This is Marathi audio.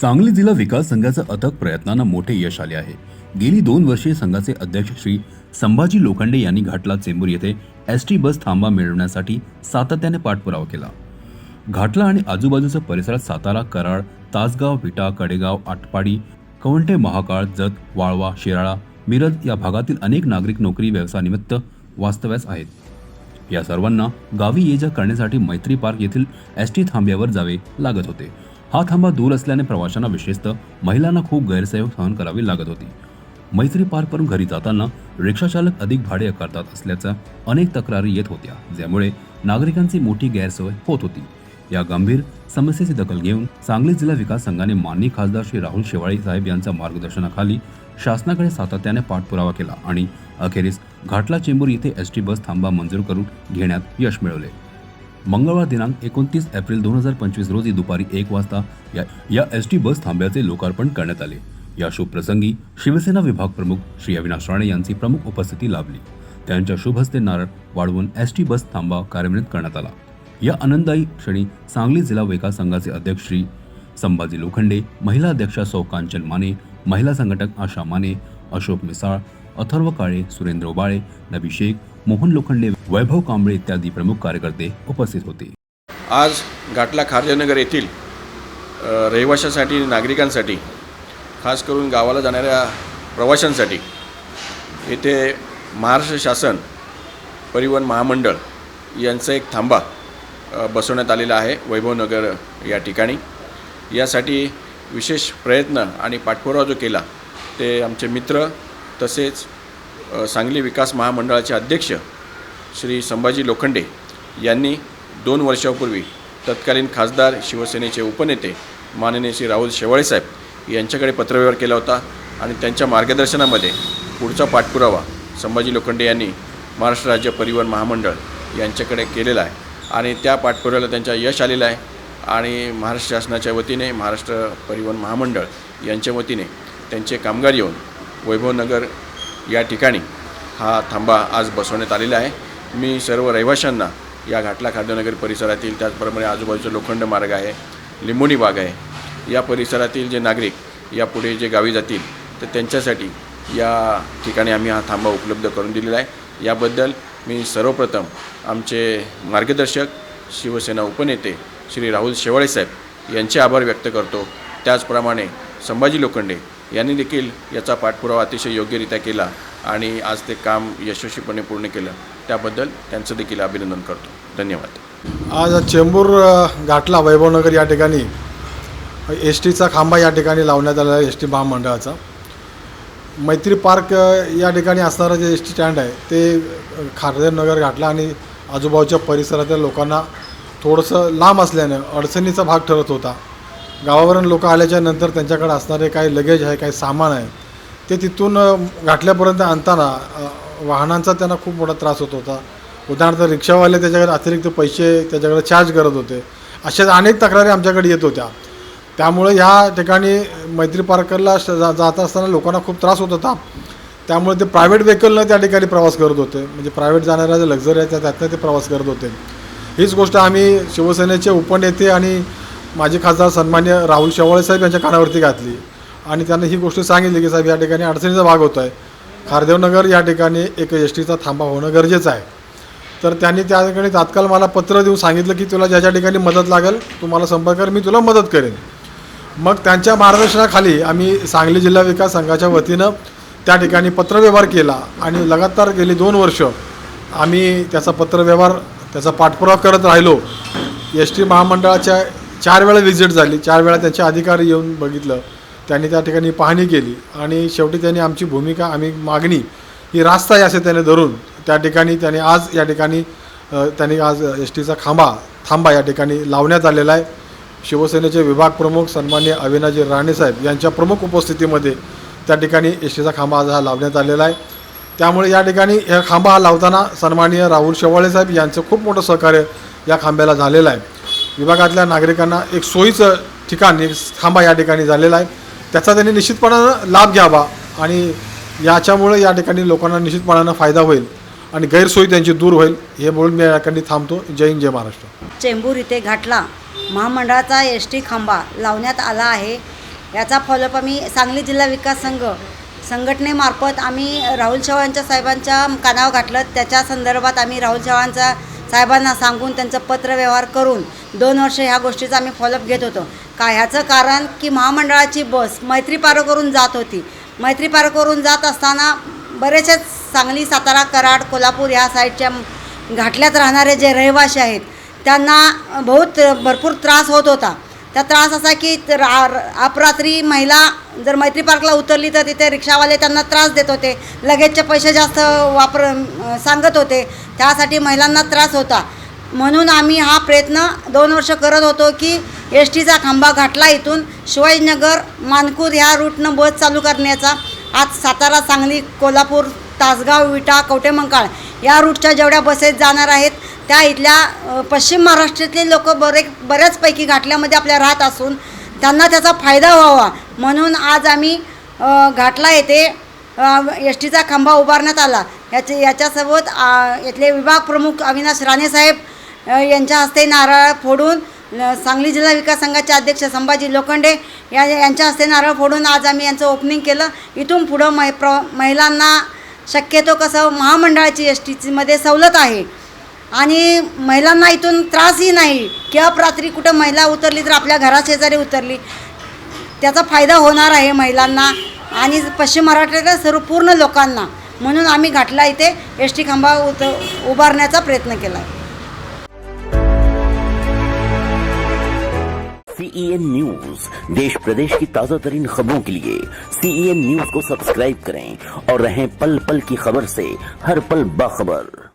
सांगली जिल्हा विकास संघाच्या अथक प्रयत्नांना मोठे यश आले आहे. गेली दोन वर्षे संघाचे अध्यक्ष श्री संभाजी लोखंडे यांनी घाटला चेंबूर येथे एस टी बस थांबा मिळवण्यासाठी सातत्याने पाठपुरावा केला. घाटला आणि आजूबाजूच्या परिसरात सातारा कराड तासगाव विटा कडेगाव आटपाडी कवंटे महाकाळ जत वाळवा शिराळा मिरज या भागातील अनेक नागरिक नोकरी व्यवसायानिमित्त वास्तव्यास आहेत. या सर्वांना गावी ये जा करण्यासाठी मैत्री पार्क येथील एस टी थांब्यावर जावे लागत होते. हा थांबा दूर असल्याने प्रवाशांना विशेषतः महिलांना खूप गैरसोय सहन करावी लागत होती. मैत्री पार्कवरून घरी जाताना रिक्षाचालक अधिक भाडे आकारतात असल्याच्या अनेक तक्रारी येत होत्या ज्यामुळे नागरिकांची मोठी गैरसोय होत होती. या गंभीर समस्येची दखल घेऊन सांगली जिल्हा विकास संघाने माननीय खासदार श्री राहुल शेवाळी साहेब यांच्या मार्गदर्शनाखाली शासनाकडे सातत्याने पाठपुरावा केला आणि अखेरीस घाटला चेंबूर येथे एस टी बस थांबा मंजूर करून घेण्यात यश मिळवले. मंगळवार दिनांक एकोणतीस एप्रिल दोन हजार पंचवीस रोजी दुपारी एक वाजता या या एस टी बस थांब्याचे लोकार्पण करण्यात आले. या शुभप्रसंगी शिवसेना विभाग प्रमुख श्री अविनाश राणे यांची प्रमुख उपस्थिती लाभली. त्यांच्या शुभ हस्ते नारळ वाढवून एस टी बस थांबा कार्यान्वित करण्यात आला. या आनंददायी क्षणी सांगली जिल्हा विकास संघाचे अध्यक्ष श्री संभाजी लोखंडे महिला अध्यक्षा सौ कांचन माने महिला संघटक आशा माने अशोक मिसाळ अथर्व काळे सुरेंद्र उबाळे नबी शेख मोहन लोखंडे वैभव कांबळे इत्यादी प्रमुख कार्यकर्ते उपस्थित होते. आज घाटला खारजनगर येथील रहिवाशासाठी रहिवाशांसाठी नागरिकांसाठी खास करून गावाला जाणाऱ्या प्रवाशांसाठी येथे महाराष्ट्र शासन परिवहन महामंडळ यांचा एक थांबा बसवण्यात आलेला आहे वैभवनगर या ठिकाणी. यासाठी विशेष प्रयत्न आणि पाठपुरावा जो केला ते आमचे मित्र तसेच सांगली विकास महामंडळाचे अध्यक्ष श्री संभाजी लोखंडे यांनी दोन वर्षापूर्वी तत्कालीन खासदार शिवसेनेचे उपनेते माननीय श्री राहुल शेवाळेसाहेब यांच्याकडे पत्रव्यवहार केला होता आणि त्यांच्या मार्गदर्शनामध्ये पुढचा पाठपुरावा संभाजी लोखंडे यांनी महाराष्ट्र राज्य परिवहन महामंडळ यांच्याकडे केलेला आहे आणि त्या पाठपुराव्याला त्यांच्या यश आलेलं आहे आणि महाराष्ट्र शासनाच्या वतीने महाराष्ट्र परिवहन महामंडळ यांच्या वतीने त्यांचे कामगार येऊन वैभवनगर या ठिकाणी हा थांबा आज बसवण्यात आलेला आहे. मी सर्व रहिवाशांना या घाटला खाद्यनगर परिसरातील त्याचप्रमाणे आजूबाजूचा लोखंड मार्ग आहे लिंबोणी बाग आहे. या परिसरातील जे नागरिक यापुढे जे गावी जातील तर त्यांच्यासाठी या ठिकाणी आम्ही हा थांबा उपलब्ध करून दिलेला आहे. याबद्दल मी सर्वप्रथम आमचे मार्गदर्शक शिवसेना उपनेते श्री राहुल शेवाळे साहेब यांचे आभार व्यक्त करतो. त्याचप्रमाणे संभाजी लोखंडे यांनी देखील याचा पाठपुरावा अतिशय योग्यरित्या केला आणि आज ते काम यशस्वीपणे पूर्ण केलं. त्याबद्दल त्यांचं देखील अभिनंदन करतो. धन्यवाद. आज चेंबूर घाटला वैभवनगर या ठिकाणी एस टीचा खांबा या ठिकाणी लावण्यात आलेला आहे एस टी महामंडळाचा. मैत्री पार्क या ठिकाणी असणारं जे एस टी स्टँड आहे ते खारदेवनगर घाटला आणि आजूबाजूच्या परिसरातल्या लोकांना थोडंसं लांब असल्यानं अडचणीचा भाग ठरत होता. गावावरून लोक आल्याच्यानंतर त्यांच्याकडे असणारे काही लगेज आहे काही सामान आहे ते तिथून अ, घाटल्यापर्यंत आणताना वाहनांचा त्यांना खूप मोठा त्रास होत होता. उदाहरणार्थ रिक्षावाले त्याच्याकडे अतिरिक्त पैसे त्याच्याकडे चार्ज करत होते. अशाच अनेक तक्रारी आमच्याकडे येत होत्या. त्यामुळे ह्या ठिकाणी मैत्री पार्करला श- जा जात असताना लोकांना खूप त्रास होत होता. त्यामुळे ते प्रायव्हेट व्हेकलनं त्या ठिकाणी प्रवास करत होते. म्हणजे प्रायव्हेट जाणाऱ्या जे लक्झरी आहे त्यातनं ते प्रवास करत होते. हीच गोष्ट आम्ही शिवसेनेचे उपनेते आणि माजी खासदार सन्मान्य राहुल शेवाळे साहेब यांच्या कानावरती घातली. आणि त्यांना ही गोष्ट सांगितली की साहेब या ठिकाणी अडचणीचा भाग होत आहे. खारदेवनगर या ठिकाणी एक एस टीचा थांबा होणं गरजेचं आहे. तर त्यांनी त्या ठिकाणी तात्काळ मला पत्र देऊन सांगितलं की तुला ज्या ज्या ठिकाणी मदत लागेल तू मला संपर्क कर मी तुला मदत करेन. मग त्यांच्या मार्गदर्शनाखाली आम्ही सांगली जिल्हा विकास संघाच्या वतीनं त्या ठिकाणी पत्रव्यवहार केला आणि लगातार गेली दोन वर्ष आम्ही त्याचा पत्रव्यवहार त्याचा पाठपुरावा करत राहिलो. एस टी महामंडळाच्या चार वेळा व्हिजिट झाली. चार वेळा त्यांचे अधिकारी येऊन बघितलं. त्यांनी त्या ठिकाणी पाहणी केली. आणि शेवटी त्यांनी आमची भूमिका आम्ही मागणी ही रास्त आहे असे त्याने धरून त्या ठिकाणी त्याने आज या ठिकाणी त्यांनी आज एस टीचा खांबा थांबा या ठिकाणी लावण्यात आलेला आहे. शिवसेनेचे विभाग प्रमुख सन्मान्य अविनाजी राणेसाहेब यांच्या प्रमुख उपस्थितीमध्ये त्या ठिकाणी एस टीचा खांबा आज हा लावण्यात आलेला आहे. त्यामुळे या ठिकाणी हा खांबा हा लावताना सन्माननीय राहुल शेवाळे साहेब यांचं खूप मोठं सहकार्य या खांब्याला झालेलं आहे. विभागातल्या नागरिकांना एक सोयीचं ठिकाण एक थांबा या ठिकाणी झालेला आहे. त्याचा त्यांनी निश्चितपणानं लाभ घ्यावा आणि याच्यामुळे या ठिकाणी लोकांना निश्चितपणानं फायदा होईल आणि गैरसोयी त्यांची दूर होईल हे बोलून मी या ठिकाणी थांबतो. जय हिंद जय महाराष्ट्र. चेंबूर इथे घाटला महामंडळाचा एस टी खांबा लावण्यात आला आहे. याचा फॉलोअप आम्ही सांगली जिल्हा विकास संघ संघटनेमार्फत आम्ही राहुल चव्हाणच्या साहेबांच्या कानावर घातलं. त्याच्या संदर्भात आम्ही राहुल चव्हाणचा साहेबांना सांगून त्यांचं पत्रव्यवहार करून दोन वर्ष ह्या गोष्टीचा आम्ही फॉलोअप घेत होतो. का ह्याचं कारण की महामंडळाची बस मैत्री करून जात होती. मैत्री करून जात असताना बरेचसे सांगली सातारा कराड कोल्हापूर ह्या साईडच्या घाटल्यात राहणारे जे रहिवासी आहेत त्यांना बहुत भरपूर त्रास होत होता. त्या त्रास असा की रा- अपरात्री महिला जर मैत्री पार्कला उतरली तर तिथे रिक्षावाले त्यांना त्रास देत होते. लगेचचे पैसे जास्त वापर सांगत होते. त्यासाठी महिलांना त्रास होता. म्हणून आम्ही हा प्रयत्न दोन वर्ष करत होतो की एस टीचा खांबा घाटला इथून. शिवाजीनगर मानकूर ह्या रूटनं बस चालू करण्याचा. आज सातारा सांगली कोल्हापूर तासगाव विटा कवटेमंकाळ या रूटच्या जेवढ्या बसेस जाणार आहेत त्या इथल्या पश्चिम महाराष्ट्रातले लोक बरे बऱ्याचपैकी घाटल्यामध्ये आपल्या राहत असून त्यांना त्याचा फायदा व्हावा. म्हणून आज आम्ही घाटला येथे एस टीचा खांबा उभारण्यात आला. याचे याच्यासोबत आ, इथले विभाग प्रमुख अविनाश राणेसाहेब यांच्या हस्ते नारळ फोडून सांगली जिल्हा विकास संघाचे अध्यक्ष संभाजी लोखंडे या यांच्या हस्ते नारळ फोडून आज आम्ही यांचं ओपनिंग केलं. इथून पुढं मै प्र महिलांना शक्यतो कसं महामंडळाची एस टीचीमध्ये सवलत आहे. आणि महिलांना इथून त्रासही नाही. किंवा रात्री कुठं महिला उतरली तर आपल्या घराशेजारी उतरली. त्याचा फायदा होणार आहे महिलांना आणि पश्चिम महाराष्ट्रातल्या सर्व पूर्ण लोकांना. म्हणून आम्ही घाटला इथे एस टी खांबा उत उभारण्याचा प्रयत्न केला. सीईएन न्यूज देश प्रदेश की ताजा तरीन खबरों के लिए सीईएन न्यूज को सब्सक्राइब करें और रहें पल पल की खबर से हर पल बाखबर।